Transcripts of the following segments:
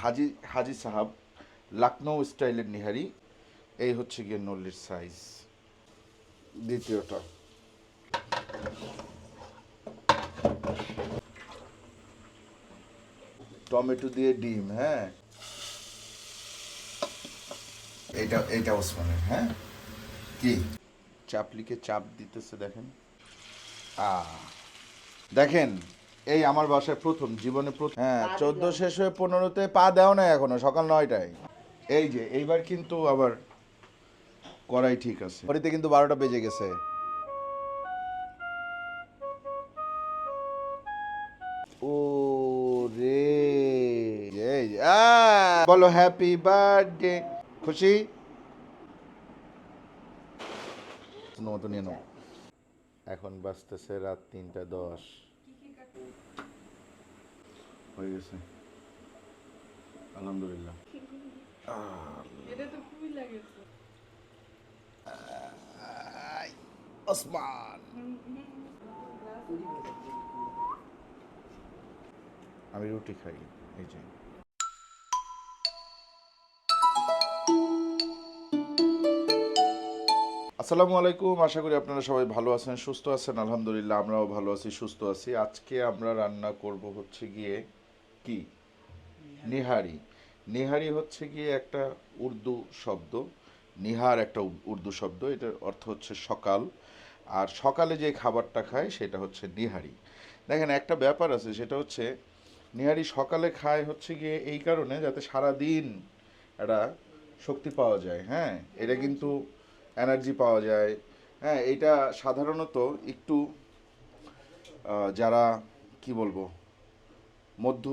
হাজি হাজি সাহাব লখনৌ স্টাইলের নিহারি। এই হচ্ছে গিয়ে নল্লির সাইজ দ্বিতীয়টা। টমেটো দিয়ে ডিম হ্যাঁ? এটা এটা ওসমানের হ্যাঁ? কি? চাপলিকে চাপ দিতেছে, দেখেন। আ দেখেন। এই আমার বাসায় প্রথম জীবনে প্রথম। হ্যাঁ চোদ্দ শেষ হয়ে পনেরোতে পা দেও না এখনও সকাল নয়টায়। এই যে এইবার কিন্তু আবার করাই ঠিক আছে। বাড়িতে কিন্তু বারোটা বেজে গেছে। ও রে এই বলো হ্যাপি বার্থডে খুশি? মতো নিয়ে নাও। এখন বাজতেছে রাত তিনটা দশ। হয়ে গেছে। আলহামদুলিল্লাহ। এটা তো খুবই ওসমান। আমি রুটি খাই এই যে। আসসালামু আলাইকুম আশা করি আপনারা সবাই ভালো আছেন সুস্থ আছেন আলহামদুলিল্লাহ আমরাও ভালো আছি সুস্থ আছি। আজকে আমরা রান্না করব হচ্ছে গিয়ে কি? নিহারি। নিহারি হচ্ছে গিয়ে একটা উর্দু শব্দ। নিহার একটা উর্দু শব্দ, এটার অর্থ হচ্ছে সকাল। আর সকালে যে খাবারটা খায়, সেটা হচ্ছে নিহারি। দেখেন, একটা ব্যাপার আছে, সেটা হচ্ছে নিহারি সকালে খায় হচ্ছে গিয়ে এই কারণে যাতে সারা দিন একটা শক্তি পাওয়া যায় হ্যাঁ? এটা কিন্তু এনার্জি পাওয়া যায়। হ্যাঁ এটা সাধারণত একটু যারা, কি বলব? মধ্য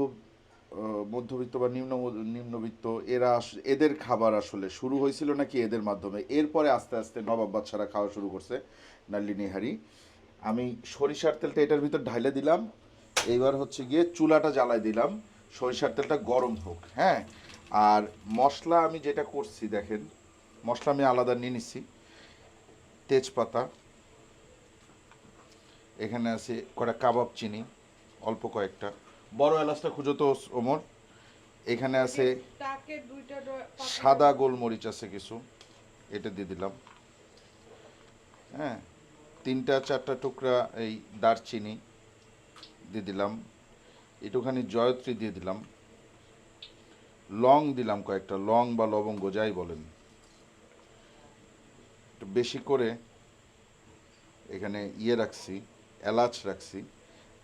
মধ্যবিত্ত বা নিম্ন, নিম্নবিত্ত, এরা এদের খাবার আসলে শুরু হয়েছিল নাকি এদের মাধ্যমে? এরপরে আস্তে আস্তে নবাব বাচ্চারা খাওয়া শুরু করছে নাল্লি নিহারি। আমি সরিষার তেলটা এটার ভিতর ঢাইলে দিলাম। এইবার হচ্ছে গিয়ে চুলাটা জ্বালাই দিলাম। সরিষার তেলটা গরম হোক হ্যাঁ? আর মশলা আমি যেটা করছি, দেখেন, মশলা আমি আলাদা নিয়ে নিচ্ছি তেজপাতা, এখানে আছে কটা কাবাব চিনি, অল্প কয়েকটা। বড় এলাচটা খুঁজো তো ওমর। এখানে আছে সাদা গোলমরিচ আছে কিছু। এটা দিয়ে দিলাম। হ্যাঁ তিনটা চারটা টুকরা এই দারচিনি দিয়ে দিলাম। একটুখানি জয়ত্রী দিয়ে দিলাম। লং দিলাম কয়েকটা লং বা লবঙ্গ যাই বলেন। একটু বেশি করে এখানে ইয়ে রাখছি এলাচ রাখছি।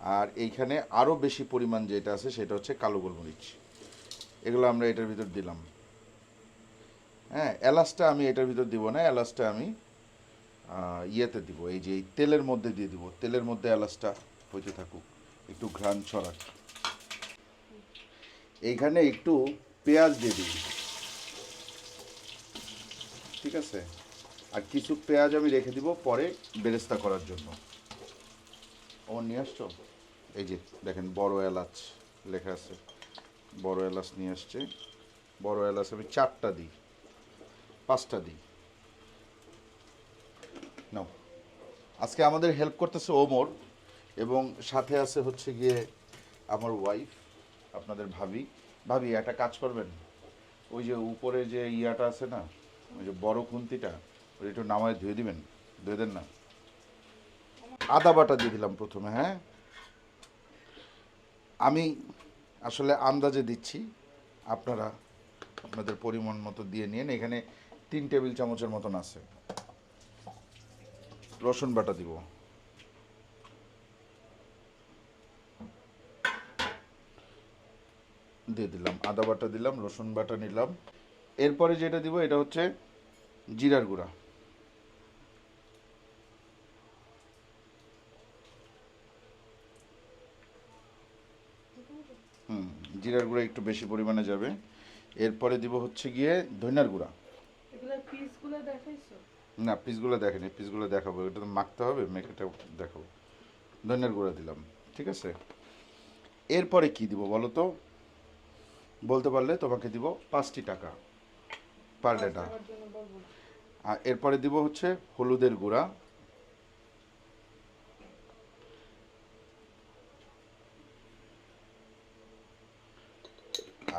আর এইখানে আরও বেশি পরিমাণ যেটা আছে সেটা হচ্ছে কালো গোলমরিচ। এগুলো আমরা এটার ভিতর দিলাম। হ্যাঁ এলাচটা আমি এটার ভিতর দিব না, এলাচটা আমি ইয়েতে দিব। এই যে এই তেলের মধ্যে দিয়ে দিব। তেলের মধ্যে এলাচটা হইতে থাকুক, একটু ঘ্রাণ ছড়াক। এইখানে একটু পেঁয়াজ দিয়ে দিই ঠিক আছে? আর কিছু পেঁয়াজ আমি রেখে দিব পরে বেরেস্তা করার জন্য। ও, নিয়ে আসছো? এই যে দেখেন, বড় এলাচ লেখা আছে। বড় এলাচ নিয়ে আসছে। বড় এলাচ আমি চারটা দিই, পাঁচটা দিই। নাও। আজকে আমাদের হেল্প করতেছে ওমর এবং সাথে আছে হচ্ছে গিয়ে আমার ওয়াইফ আপনাদের ভাবি। ভাবি, একটা কাজ করবেন? ওই যে উপরে যে ইয়াটা আছে না, ওই যে বড় খুন্তিটা ওই একটু নামায় ধুয়ে দিবেন? ধুয়ে দেন না? আদা বাটা দিয়ে দিলাম প্রথমে হ্যাঁ? আমি আসলে আন্দাজে দিচ্ছি, আপনারা আপনাদের পরিমাণ মতো দিয়ে নিন। এখানে তিন টেবিল চামচের মতন আছে। রসুন বাটা দিব। দিয়ে দিলাম। আদা বাটা দিলাম, রসুন বাটা নিলাম। এরপরে যেটা দিব, এটা হচ্ছে জিরার গুঁড়া হুম জিরার গুঁড়া একটু বেশি পরিমাণে যাবে। এরপরে দিব হচ্ছে গিয়ে ধনিয়ার গুঁড়া। না পিসগুলো দেখেনি পিসগুলো দেখাবো। এটা তো মাখতে হবে মেখেটা দেখাবো। ধনিয়ার গুঁড়া দিলাম ঠিক আছে? এরপরে কি দিব বলো তো? বলতে পারলে তোমাকে দিব পাঁচটি টাকা পার ডেটা। আর এরপরে দিব হচ্ছে হলুদের গুঁড়া।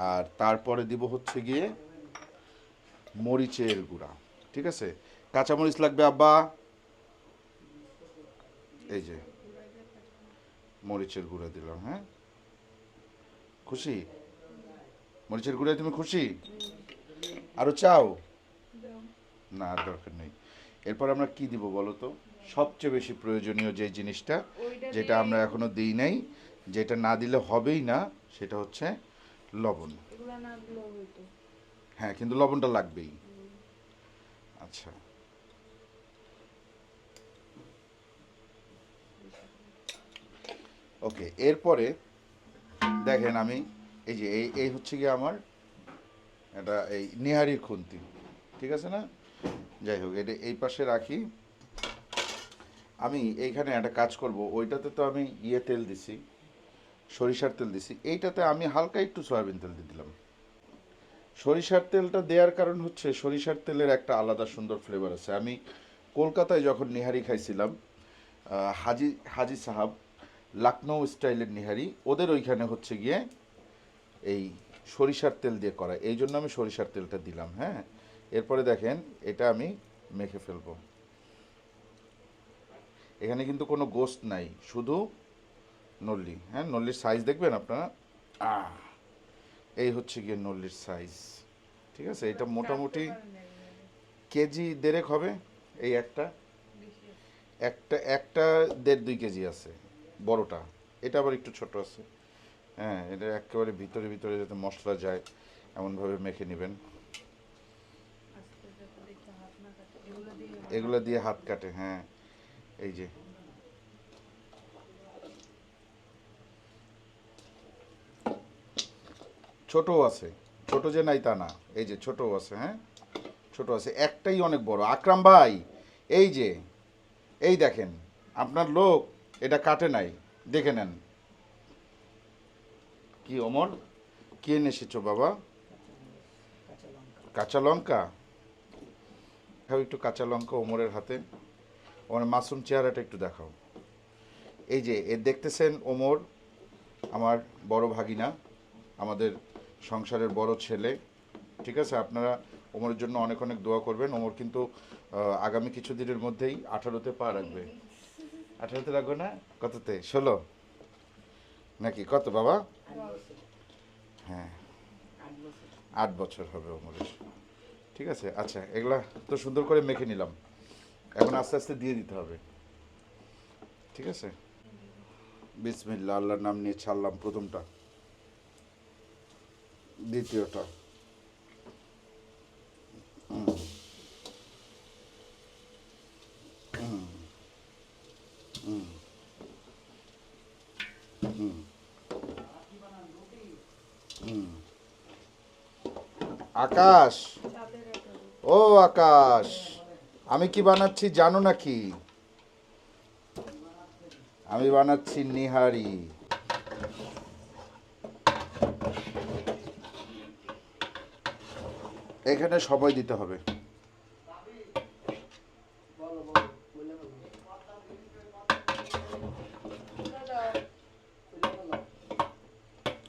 আর তারপরে দিব হচ্ছে গিয়ে মরিচের গুঁড়া ঠিক আছে? কাঁচামরিচ লাগবে আব্বা। এই যে মরিচের গুঁড়া দিলাম হ্যাঁ? খুশি? মরিচের গুঁড়ায় তুমি খুশি? আরও চাও? না আর দরকার নেই। এরপর আমরা কি দিব বলো তো? সবচেয়ে বেশি প্রয়োজনীয় যে জিনিসটা যেটা আমরা এখনও দিই নাই যেটা না দিলে হবেই না সেটা হচ্ছে লবণ। হ্যাঁ কিন্তু লবণটা লাগবেই। আচ্ছা। ওকে এরপরে দেখেন আমি এই যে এই এই হচ্ছে কি আমার এটা এই নিহারির খুন্তি ঠিক আছে না? যাই হোক এটা এই পাশে রাখি। আমি এইখানে একটা কাজ করব ওইটাতে তো আমি ইয়ে তেল দিছি। সরিষার তেল দিছি। এইটাতে আমি হালকা একটু সয়াবিন তেল দিয়ে দিলাম। সরিষার তেলটা দেওয়ার কারণ হচ্ছে সরিষার তেলের একটা আলাদা সুন্দর ফ্লেভার আছে। আমি কলকাতায় যখন নিহারি খাইছিলাম হাজি হাজি সাহাব লখনৌ স্টাইলের নিহারি, ওদের ওইখানে হচ্ছে গিয়ে এই সরিষার তেল দিয়ে করা। এই জন্য আমি সরিষার তেলটা দিলাম হ্যাঁ? এরপরে দেখেন, এটা আমি মেখে ফেলব। এখানে কিন্তু কোনো গোস্ত নাই। শুধু নল্লি। হ্যাঁ নল্লির সাইজ দেখবেন আপনারা? এই হচ্ছে গিয়ে নল্লির সাইজ ঠিক আছে? এটা মোটামুটি কেজি দেড়েক হবে এই একটা। একটা একটা দেড় দুই কেজি আছে বড়টা। এটা আবার একটু ছোট আছে। হ্যাঁ এটা একেবারে ভিতরে ভিতরে যাতে মশলা যায় এমনভাবে মেখে নেবেন। এগুলো দিয়ে হাত কাটে হ্যাঁ। এই যে ছোটও আছে। ছোট যে নাই তা না। এই যে ছোটও আছে হ্যাঁ? ছোট আছে। একটাই অনেক বড়। আকরাম ভাই, এই যে, এই দেখেন, আপনার লোক এটা কাটে নাই। দেখে নেন। কি অমর? কে এনে এসেছ বাবা? কাঁচা লঙ্কা। দেখাও একটু কাঁচা লঙ্কা ওমরের হাতে। ওমর মাসুম চেহারাটা একটু দেখাও। এই যে, এ দেখতেছেন ওমর আমার বড় ভাগিনা, আমাদের সংসারের বড় ছেলে। ঠিক আছে? আপনারা ওমরের জন্য অনেক অনেক দোয়া করবেন। ওমর কিন্তু আগামী কিছু দিনের মধ্যেই আঠারোতে পা রাখবে। আঠারোতে রাখবে না? কততে? ষোলো? নাকি? কত বাবা? হ্যাঁ। আট বছর হবে ওমরের। ঠিক আছে? আচ্ছা এগুলা তো সুন্দর করে মেখে নিলাম। এখন আস্তে আস্তে দিয়ে দিতে হবে। ঠিক আছে? বিসমিল্লা আল্লাহর নাম নিয়ে ছাড়লাম প্রথমটা। দ্বিতীয়টা। আকাশ। ও আকাশ আমি কি বানাচ্ছি জানো নাকি আমি বানাচ্ছি নিহারি এখানে সময় দিতে হবে।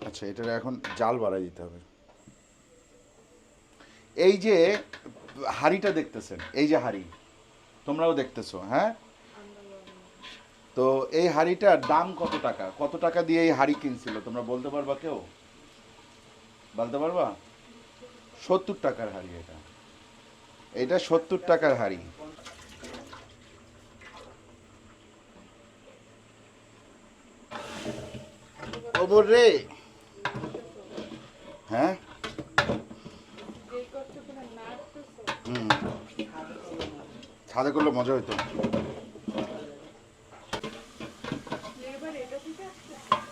আচ্ছা এটার এখন জাল বাড়াই দিতে হবে। এই যে হাড়িটা দেখতেছেন, এই যে হাড়ি, তোমরাও দেখতেছো হ্যাঁ? তো এই হাড়িটার দাম কত টাকা? কত টাকা দিয়ে এই হাড়ি কিনছিল? তোমরা বলতে পারবা কেউ? বলতে পারবা? সত্তর টাকার হাড়ি এটা। এটা সত্তর টাকার হাড়ি। রে। হ্যাঁ? হুম। ছাদে করলে মজা হইতো।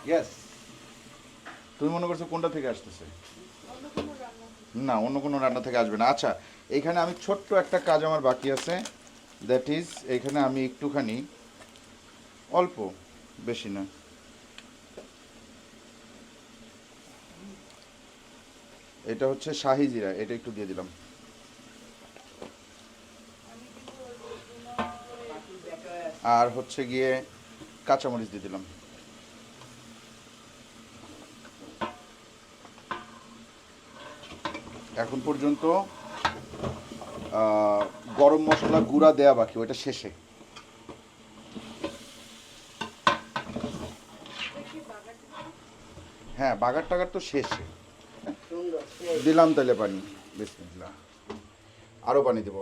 ইয়েস তুমি মনে করছ কোনটা থেকে আসতেছে? না, অন্য কোনো রান্না থেকে আসবে না। আচ্ছা এইখানে আমি ছোট্ট একটা কাজ আমার বাকি আছে। দ্যাট ইজ এখানে আমি একটুখানি, অল্প বেশি না। এটা হচ্ছে শাহি জিরা, এটা একটু দিয়ে দিলাম। আর হচ্ছে গিয়ে কাঁচামরিচ দিয়ে দিলাম। এখন পর্যন্ত গরম মশলা গুঁড়া দেয়া বাকি, ওইটা শেষে। হ্যাঁ বাগার টাগার তো শেষে। দিলাম তাহলে পানি। বিসমিল্লাহ। আরও পানি দেব।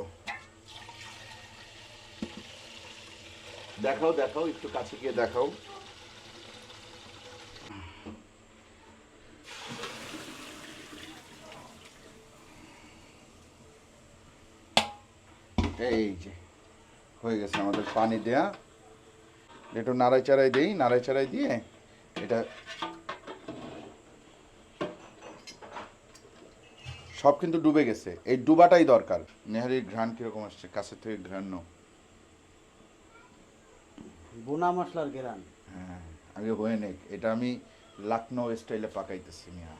দেখাও দেখাও, একটু কাছে গিয়ে দেখাও। এই যে হয়ে গেছে আমাদের পানি দেয়া। একটু নাড়াই চাড়াই দিই নাড়াই চাড়াই দিয়ে এটা সব কিন্তু ডুবে গেছে। এই ডুবাটাই দরকার। নেহারির ঘ্রাণ কীরকম আসছে? কাছের থেকে ঘ্রাণ। বোনা মশলার গেরান হ্যাঁ আগে হয়ে নেক। এটা আমি লখনৌ স্টাইলে পাকাইতেছি মিয়া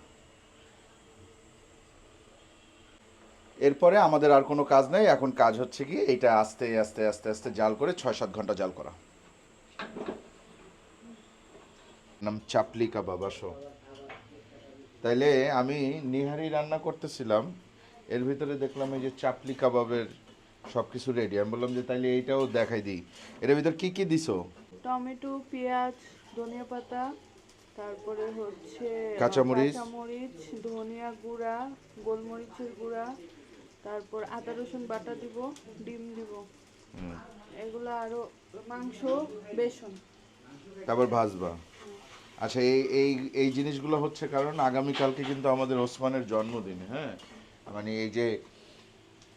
এরপরে আমাদের আর কোনো কাজ নেই। এখন কাজ হচ্ছে কি এটা আস্তে আস্তে আস্তে আস্তে জাল করে ছয় সাত ঘণ্টা জাল করা। নাম চাপলি কাবাব আসো তাইলে আমি নিহারি রান্না করতেছিলাম এর ভিতরে দেখলাম এই যে চাপলি কাবাবের সব কিছু রেডি আমি বললাম যে তাইলে এইটাও দেখাই দিই। এর ভিতর কি কি দিছো? টমেটো পেঁয়াজ ধনিয়া পাতা তারপরে হচ্ছে কাঁচামরিচ। কাঁচামরিচ ধনিয়া গুঁড়া গোলমরিচের গুঁড়া তারপর আদা রসুন বাটা দিব ডিম দিব। এগুলো আরও মাংস বেসন। তারপর ভাজবা। আচ্ছা এই এই এই জিনিসগুলো হচ্ছে কারণ আগামীকালকে কিন্তু আমাদের ওসমানের জন্মদিন হ্যাঁ? মানে এই যে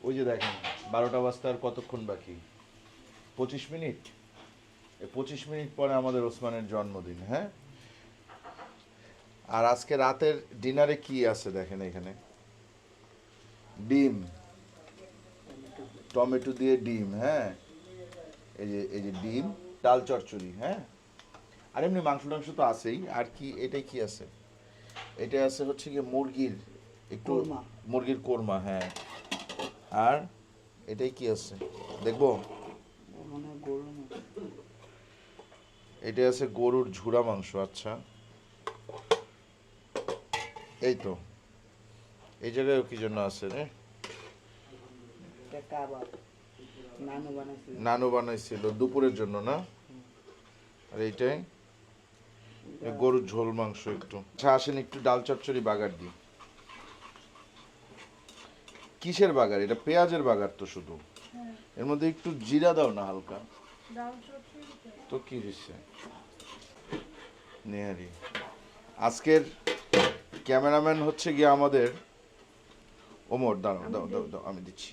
ওই যে দেখেন বারোটা বাজতে আর কতক্ষণ বাকি? পঁচিশ মিনিট? এই পঁচিশ মিনিট পরে আমাদের ওসমানের জন্মদিন হ্যাঁ? আর আজকে রাতের ডিনারে কি আছে দেখেন এখানে? ডিম। টমেটো দিয়ে ডিম হ্যাঁ? এই যে এই যে ডিম ডাল চচ্চড়ি হ্যাঁ? আর এমনি মাংস টাংস তো আছেই। আর কি এটাই কি আছে? এটা আছে হচ্ছে কি মুরগির একটু মুরগির কোরমা হ্যাঁ। আর এটাই কি আছে? দেখব? মানে। এটা আছে গরুর ঝুরা মাংস আচ্ছা। এই তো। এই জায়গায় কি জন্য আছে রে? এটা কাবাব। নানু বানাইছিল। নানু বানাইছিল দুপুরের জন্য না? আর এইটাই? গরুর ঝোল মাংস একটু। আচ্ছা আসেন একটু ডাল চচ্চড়ি বাগার দিই। কিসের বাগার? এটা পেঁয়াজের বাগার তো শুধু। এর মধ্যে একটু জিরা দাও না হালকা। তো। কি হয়েছে? নেহারি। আজকের ক্যামেরাম্যান হচ্ছে গিয়ে আমাদের। ওমর দাঁড়াও দাও দাও দাও আমি দিচ্ছি।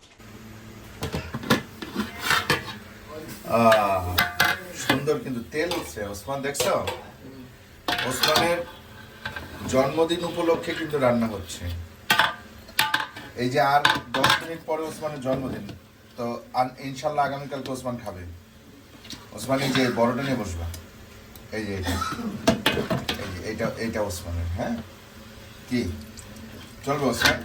সুন্দর কিন্তু তেল উঠছে। ওসমান, দেখছ? ওসমানের জন্মদিন উপলক্ষে কিন্তু রান্না হচ্ছে। এই যে আর দশ মিনিট পরে ওসমানের জন্মদিন, তো ইনশাল্লাহ আগামীকালকে ওসমান খাবে। ওসমান এই যে বড়টা নিয়ে বসবা। এই যে এই এইটা এইটা ওসমানের হ্যাঁ? কি? চলবে ওসমান?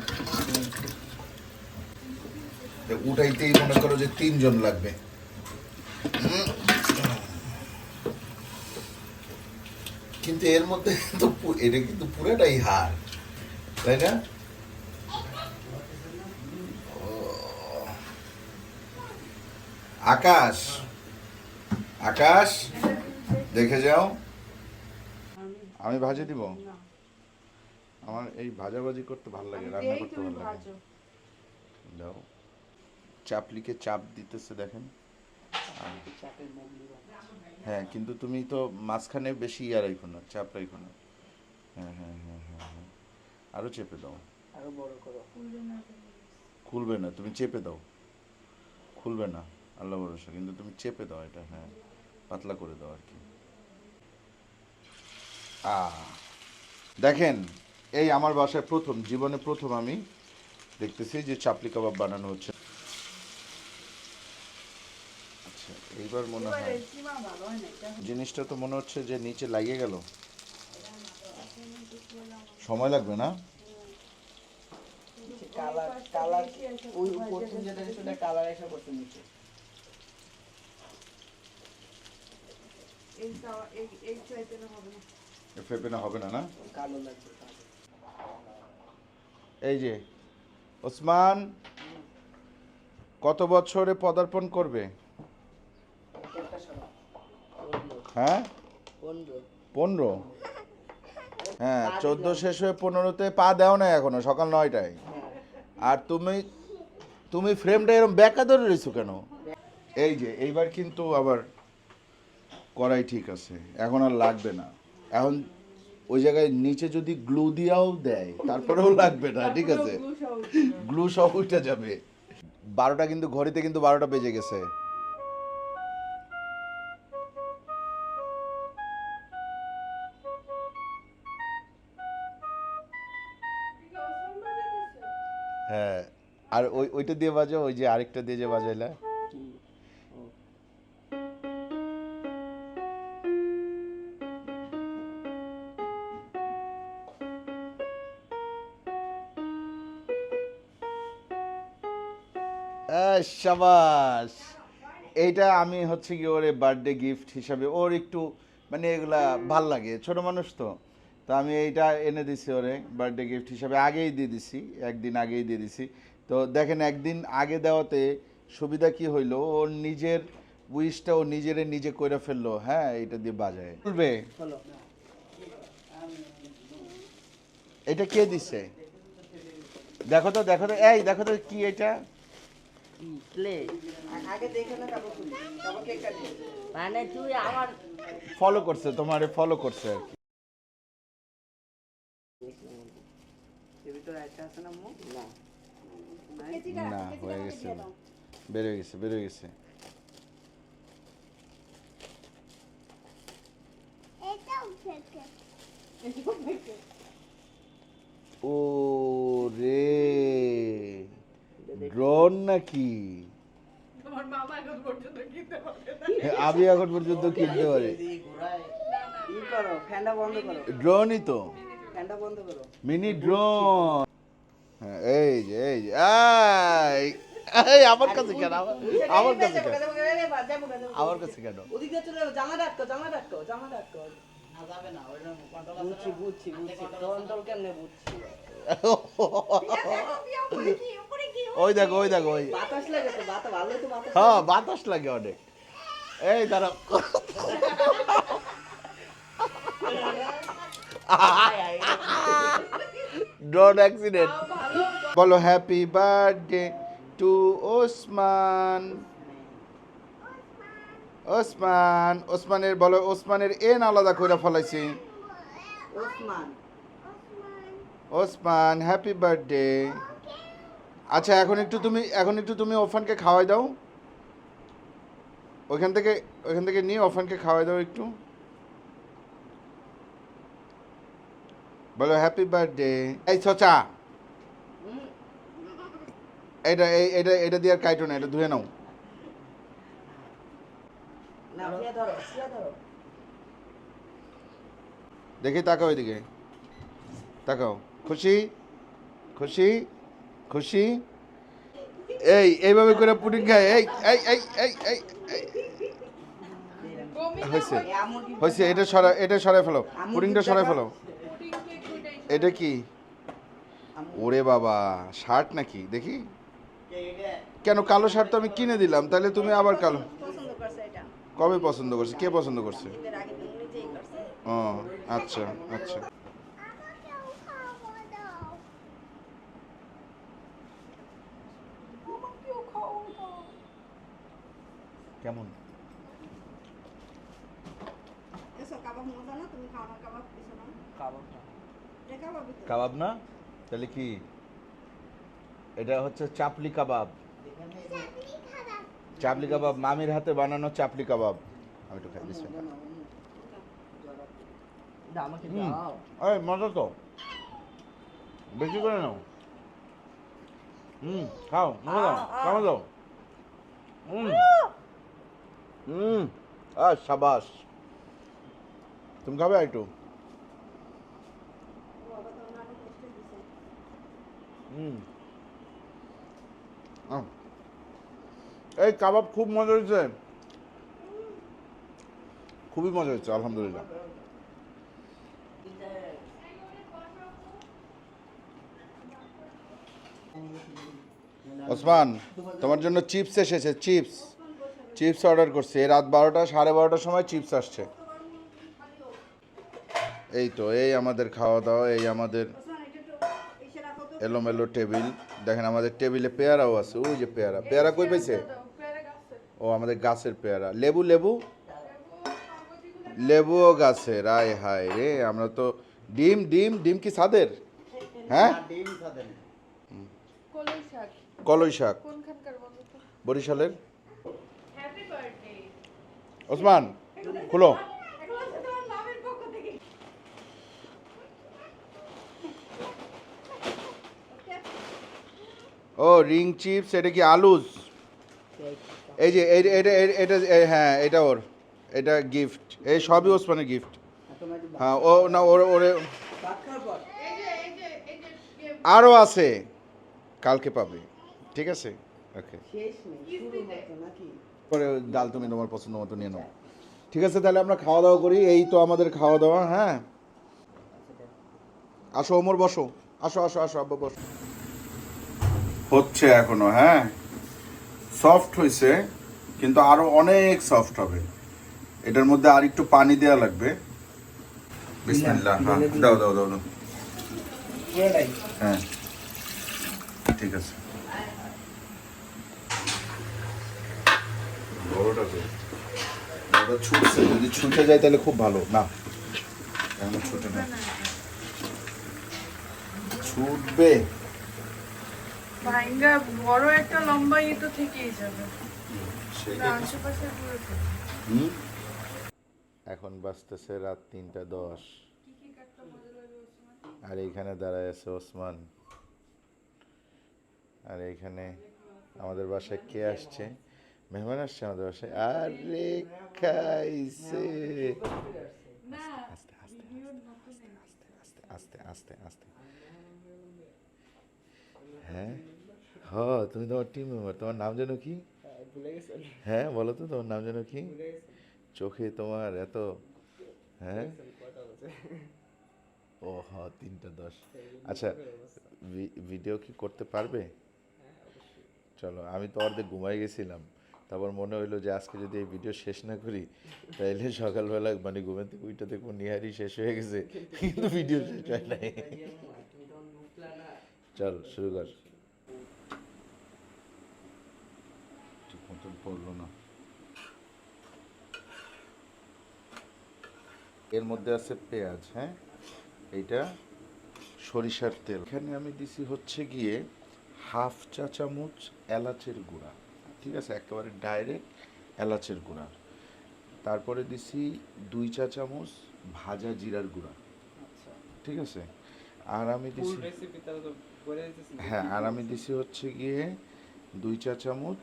উঠাইতেই মনে করো যে তিনজন লাগবে। কিন্তু এর মধ্যে তো এটা কিন্তু পুরোটাই হার তাই না? আকাশ আকাশ দেখে যাও। আমি ভাজি দিব? আমার এই ভাজাভাজি করতে ভালো লাগে রান্না করতে ভালো লাগে। দাও চাপলিকে চাপ দিতেছে দেখেন আর চাপের মুগলি বানাইছিল। হ্যাঁ কিন্তু তুমি তো মাঝখানে বেশি ইয়া রাখো না চাপ রাখো না। হ্যাঁ হ্যাঁ হ্যাঁ হ্যাঁ হ্যাঁ। আরও চেপে দাও। আরও বড় করো। খুলবে না খুলবে না তুমি চেপে দাও। খুলবে না আল্লাহ ভরসা। কিন্তু তুমি চেপে দাও এটা হ্যাঁ। পাতলা করে দাও আর কি। আ দেখেন এই আমার বাসায় প্রথম জীবনে প্রথম আমি দেখতেছি যে চাপলি কাবাব বানানো হচ্ছে আচ্ছা এইবার মনে হয়। জিনিসটা তো মনে হচ্ছে যে নিচে লাগিয়ে গেল। সময় লাগবে না? কালার কালার ওই প্রথম যেটা সেটা কালার এসে করতে নিচে। এই চাওয়া- এই- এই চাইতে না। হবে না না। এই যে ওসমান কত বছরে পদার্পণ করবে একটা সরা। পনেরো। হ্যাঁ? পনেরো। হ্যাঁ চোদ্দ শেষ হয়ে পনেরোতে পা দেও না এখনও সকাল নয়টায়। হ্যাঁ। আর তুমি তুমি ফ্রেমটা এরকম ব্যাকা ধরে রয়েছো কেন? এই যে এইবার কিন্তু আবার করাই ঠিক আছে এখন আর লাগবে না। এখন ওই জায়গায় নিচে যদি গ্লু দিয়াও দেয় তারপরেও লাগবে না ঠিক আছে? গ্লু সব উঠে যাবে। বারোটা কিন্তু ঘড়িতে কিন্তু বারোটা বেজে গেছে। আর ওই ওইটা দিয়ে বাজো ওই যে আরেকটা দিয়ে যে বাজাইলা? সাবাস, এইটা আমি হচ্ছে কি ওর বার্থডে গিফট হিসাবে, ওর একটু মানে এগুলা ভালো লাগে, ছোট মানুষ তো তো আমি এইটা এনে দিছি ওরে বার্থডে গিফট হিসাবে, আগেই দিয়ে দিছি, একদিন আগেই দিয়ে দিছি তো দেখেন একদিন আগে দেওয়াতে সুবিধা কি হইল ওর নিজের উইশটা ও নিজেরে নিজে করে ফেলল হ্যাঁ এটা দিয়ে বাজায় বলবে এটা কে দিছে দেখো তো দেখো তো এই দেখো তো কি এটা কি? আগে দেখে না তারপর খুলি। তারপর কেক কাটবো। মানে তুই আমার ফলো করছে তোমারে ফলো করছে আর কি ভিতরে আছে না মো? না। না হয়ে গেছে। বেড়ে গেছে বেড়ে গেছে। ও রে ড্রোন নাকি? আমি এখন পর্যন্ত কিনতে পারি। ই করো, ফ্যানটা বন্ধ করো। ড্রোনই তো। ফ্যানটা বন্ধ করো। Mini drone. হ্যাঁ এই যে এই যে এই, এই আমার কাছে কেন? আমার- আমার কাছে কেন। আমার কাছে কেন? ওদিক চলে যাব, জানলা আটকো, জানলা আটকো, জানলা বুঝছি, বুঝছি, বুঝছি। control কেমনে বুঝছি? ওই দেখো ওই দেখো ওই বাতাস লাগেছে, বাতাস, ভালোই তো বাতাস হ্যাঁ বাতাস লাগে অনেক। এই দাঁড়া ড্রোন অ্যাক্সিডেন্ট বলো happy birthday to Osman Osman ওসমানের বলো ওসমানের এন আলাদা করে ফলাইছি ওসমান ওসমান হ্যাপি বার্থডে আচ্ছা এখন একটু তুমি এখন একটু তুমি ওফানকে খাওয়াই দাও ওইখান থেকে ওইখান থেকে নিয়ে ওফানকে খাওয়াই দাও একটু বলো হ্যাপি বার্থডে এই চচা এটা এই এটা এটা দিয়ে আর কাইটো না এটা ধুয়ে নাও। দেখি তাকাও এদিকে। তাকাও। খুশি? খুশি? খুশি? এই এইভাবে করে পুডিং খায়। এই এই এই এই এই হয়েছে। হয়েছে এটা সরা এটা সরাই ফেলো। পুডিংটা সরাই ফেলো। এটা কি? ওরে বাবা, শার্ট নাকি? দেখি। কেন কালো শার্ট তো আমি কিনে দিলাম, তাহলে তুমি আবার কালো। কবে পছন্দ করছে? কে পছন্দ করছে? ও আচ্ছা আচ্ছা। কেমন এসো কাবাব মজা না তুমি খাও না কাবাব কিছু না কাবাবটা এটা কাবাবই তো কাবাব না? তাহলে কি? এটা হচ্ছে চাপলি কাবাব। চাপলি কাবাব। মামির হাতে বানানো চাপলি কাবাব। আমি একটু খাই এই মজা তো। বেশি করে নাও। হুম খাও নেমে দাও কেমন দাও। হুম। হুম। আর সাবাস। তুমি খাবে একটু হুম আহ। এই কাবাব খুব মজা হয়েছে। খুবই মজা হয়েছে, আলহামদুলিল্লাহ। ওসমান, তোমার জন্য চিপস এসেছে, চিপস। চিপস অর্ডার করছি। এই রাত বারোটা, সাড়ে বারোটার সময় চিপস আসছে। এই তো, এই আমাদের খাওয়া দাওয়া, এই আমাদের ওসমান, এটা একটু ইসে রাখো তো। এলোমেলো টেবিল দেখেন আমাদের টেবিলে পেয়ারাও আছে ওই যে পেয়ারা। পেয়ারা কই পাইছে? ও আমাদের গাছের পেয়ারা। লেবু লেবু? লেবুও গাছের আয় হায় রে আমরা তো ডিম ডিম ডিম কি সাদের হ্যাঁ? ডিম কলই শাক। কলই শাক। কোনখানকার বলো তো? বরিশালের? ওসমান খুলো এগুলো হচ্ছে তোমার মামের পক্ষ থেকে। ও, রিং চিপস, এটা কি আলুজ এই যে এটা এটা- হ্যাঁ এটা ওর, এটা গিফট এই সবই ওসমানের গিফট হ্যাঁ ও, না, ওর, ওরে আরও আছে, কালকে পাবে, ঠিক আছে? ওকে। পরে ডাল তুমি তোমার পছন্দ মতো নিয়ে নাও। ঠিক আছে, তাহলে আমরা খাওয়া দাওয়া করি, এই তো আমাদের খাওয়া দাওয়া হ্যাঁ? আসো, ওমর বসো, আসো আসো আসো, আব্বা বসো। হচ্ছে এখনও হ্যাঁ? সফট হয়েছে কিন্তু আরও অনেক সফট হবে। এটার মধ্যে আর একটু পানি দেওয়া লাগবে। বিসমিল্লাহ হ্যাঁ। দাও দাও দাও দাও। হ্যাঁ। ঠিক আছে। বড়টা ছুটছে যদি ছুটে যায় তাহলে খুব ভালো। না এখন ছুটে না। ছুটবে। ভাইঙ্গা বড় একটা লম্বা ই তো থেকেই যাবে। আশেপাশে পুরো এখন বাজতেছে রাত তিনটা দশ। আর এইখানে দাঁড়ায় আছে ওসমান। আর এইখানে আমাদের বাসায় কে আসছে? মেহমান আসছে আমাদের বাসায়। আরে খাইছে আস্তে আস্তে আস্তে আস্তে আস্তে আস্তে আস্তে। হ্যাঁ? হ তুমি তোমার টিম মেম্বার তোমার নাম যেন কি? ভুলে গেছে হ্যাঁ বলো তো তোমার নাম যেন কি? চোখে তোমার এত হ্যাঁ? ও হ তিনটা দশ। আচ্ছা ভিডিও কি করতে পারবে? চলো আমি তো অর্ধেক ঘুমাই গেছিলাম। তারপর মনে হইল যে আজকে যদি এই ভিডিও শেষ না করি তাইলে সকালবেলা মানে ঘুমের থেকে উইটা দেখব নিহারি শেষ হয়ে গেছে। কিন্তু ভিডিও শেষ হয় নাই। চল শুরু কর। মতন পড়ল না। এর মধ্যে আছে পেঁয়াজ হ্যাঁ? এইটা সরিষার তেল। এখানে আমি দিছি হচ্ছে গিয়ে হাফ চা চামচ এলাচের গুঁড়া ঠিক আছে? একেবারে ডাইরেক্ট এলাচের গুঁড়া। তারপরে দিছি দুই চা চামচ ভাজা জিরার গুঁড়া ঠিক আছে? আর আমি দিছি হ্যাঁ আর আমি দিছি হচ্ছে গিয়ে দুই চা চামচ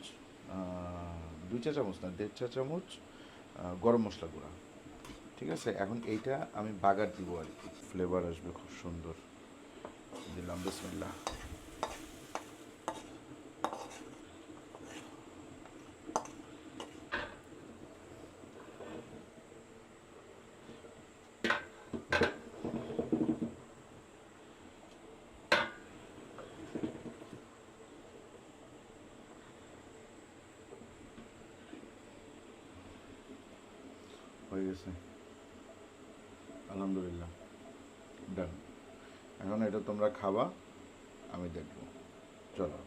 দুই চা চামচ না, দেড় চা চামচ গরম মশলা গুঁড়া। ঠিক আছে? এখন এইটা আমি বাগার দিব আর কি। ফ্লেভার আসবে খুব সুন্দর। দিলাম, বিসমিল্লাহ। হয়ে গেছে। আলহামদুলিল্লাহ। ডান এখন এটা তোমরা খাবা আমি দেখব। চলো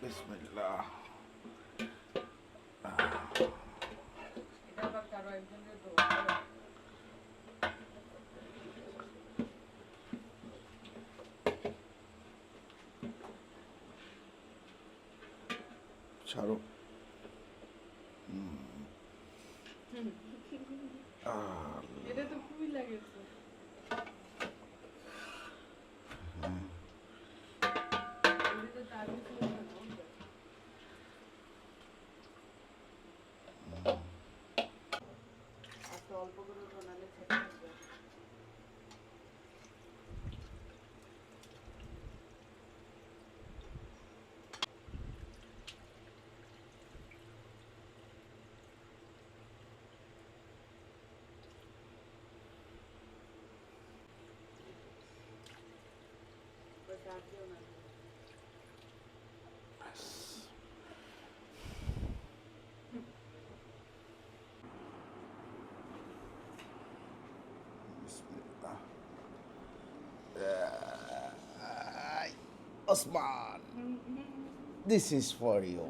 বিসমিল্লাহ এটা আবার কারও একজনের দোষ ছাড়ো উম। আহ, এটা তো খুবই অল্প করে বানালে খেতে হবে I, Osman this is for you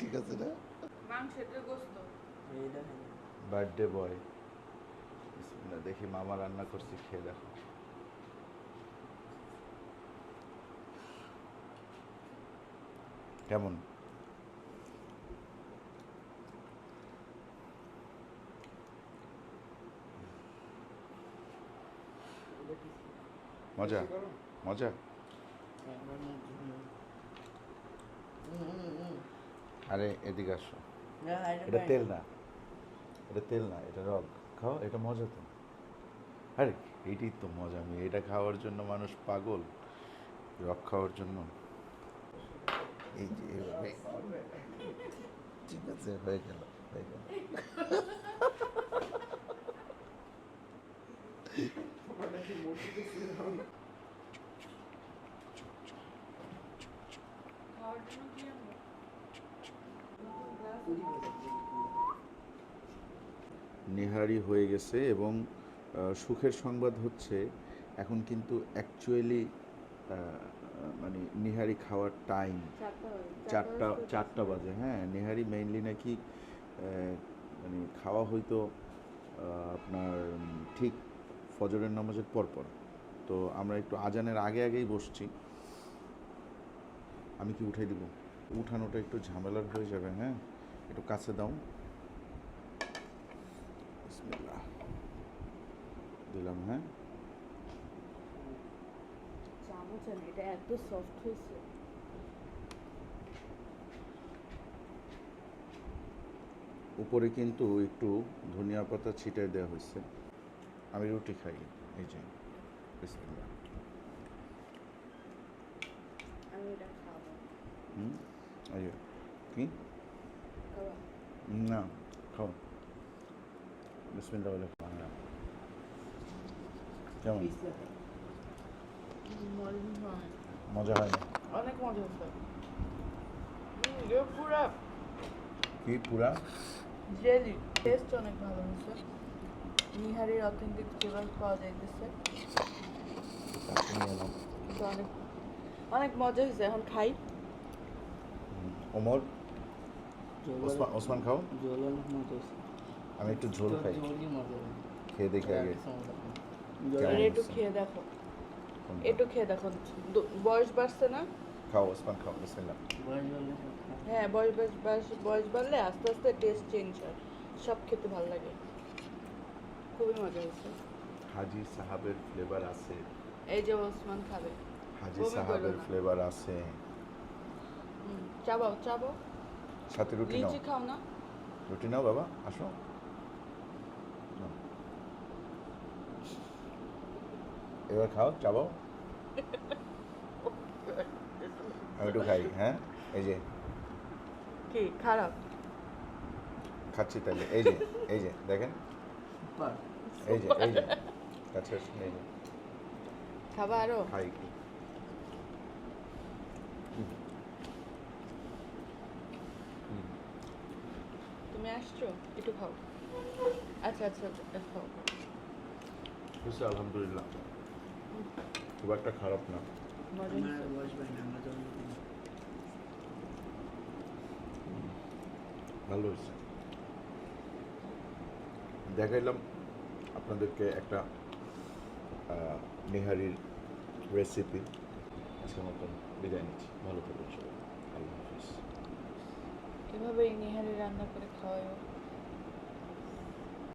ঠিক আছে না? বার্থডে বয় দেখি মামা রান্না করছি খেয়ে দেখো। কেমন? মজা মজা। আরে এদিকে আসো। এটা তেল না। এটা তেল না এটা রগ। খাও এটা মজা তো। আরে এইটাই তো মজা আমি এটা খাওয়ার জন্য মানুষ পাগল। রগ খাওয়ার জন্য। ঠিক আছে, হয়ে গেল হয়ে গেল। নেহারি হয়ে গেছে এবং সুখের সংবাদ হচ্ছে, এখন কিন্তু অ্যাকচুয়ালি মানে নিহারি খাওয়ার টাইম চারটা। চারটা বাজে। হ্যাঁ নেহারি মেইনলি নাকি মানে খাওয়া হয়তো আহ, আপনার ঠিক ফজরের নামাজের পরপর তো আমরা একটু আজানের আগে আগেই বসছি। আমি কি উঠাই দিব? উঠানোটা একটু ঝামেলার হয়ে যাবে হ্যাঁ? একটু কাছে দাও। দিলাম হ্যাঁ? আছে এটা এত সফট হয়েছে। উপরে কিন্তু একটু ধনিয়া পাতা ছিটাই দেওয়া হয়েছে। আমি রুটি খাই এই যে বিসমিল্লাহ। আমি এটা খাব। হুম? এই কি? না খাও। বিসমিল্লাহ। কেমন? মজা হয় না। অনেক মজা হচ্ছে। পুরা। কি পুরা? জেলি। টেস্ট অনেক ভালো হয়েছে নিহারির অথেন্টিক ফ্লেভার পাওয়া যাইতেছে। অনেক অনেক মজা হয়েছে এখন খাই। ওমর ওসমান খাও। আমি একটু ঝোল খাই। মজা খেয়ে দেখি আগে। একটু খেয়ে দেখো? একটু খেয়ে দেখো। বয়স বাড়ছে না? খাও ওসমান খাও বিসমিল্লাহ। বয়স হ্যাঁ বয়স বাড়- বয়স বাড়লে আস্তে আস্তে টেস্ট চেঞ্জ হয়। সব খেতে ভালো লাগে। খুবই মজা হয়েছে। হাজি সাহাবের ফ্লেভার আছে। এই যে ওসমান খাবে। হাজি সাহাবের ফ্লেভার আছে। হুম, চাবাও চাবাও। সাথে রুটি নাও। লিচি খাও না? রুটি নাও বাবা আসো নাও। এবার খাও চাবাও। আমি একটু খাই হ্যাঁ? এই যে। কি খারাপ? খাচ্ছি তাহলে এই যে এই যে দেখেন। এই যে এই যে কাছে এই যে। খাবা আরও? খাই একটু। হুম। হুম। তুমি আসছো? একটু খাও। আচ্ছা আচ্ছা খাও। আলহামদুলিল্লাহ। খুব একটা খারাপ না। ভালো হয়েছে। দেখাইলাম আপনাদেরকে একটা আহ, নেহারির রেসিপি আজকের মতন বিদায় নিচ্ছি। ভালো থাকুন সবাই। আল্লাহ হাফিজ। এভাবে নিহারি রান্না করে খাওয়াও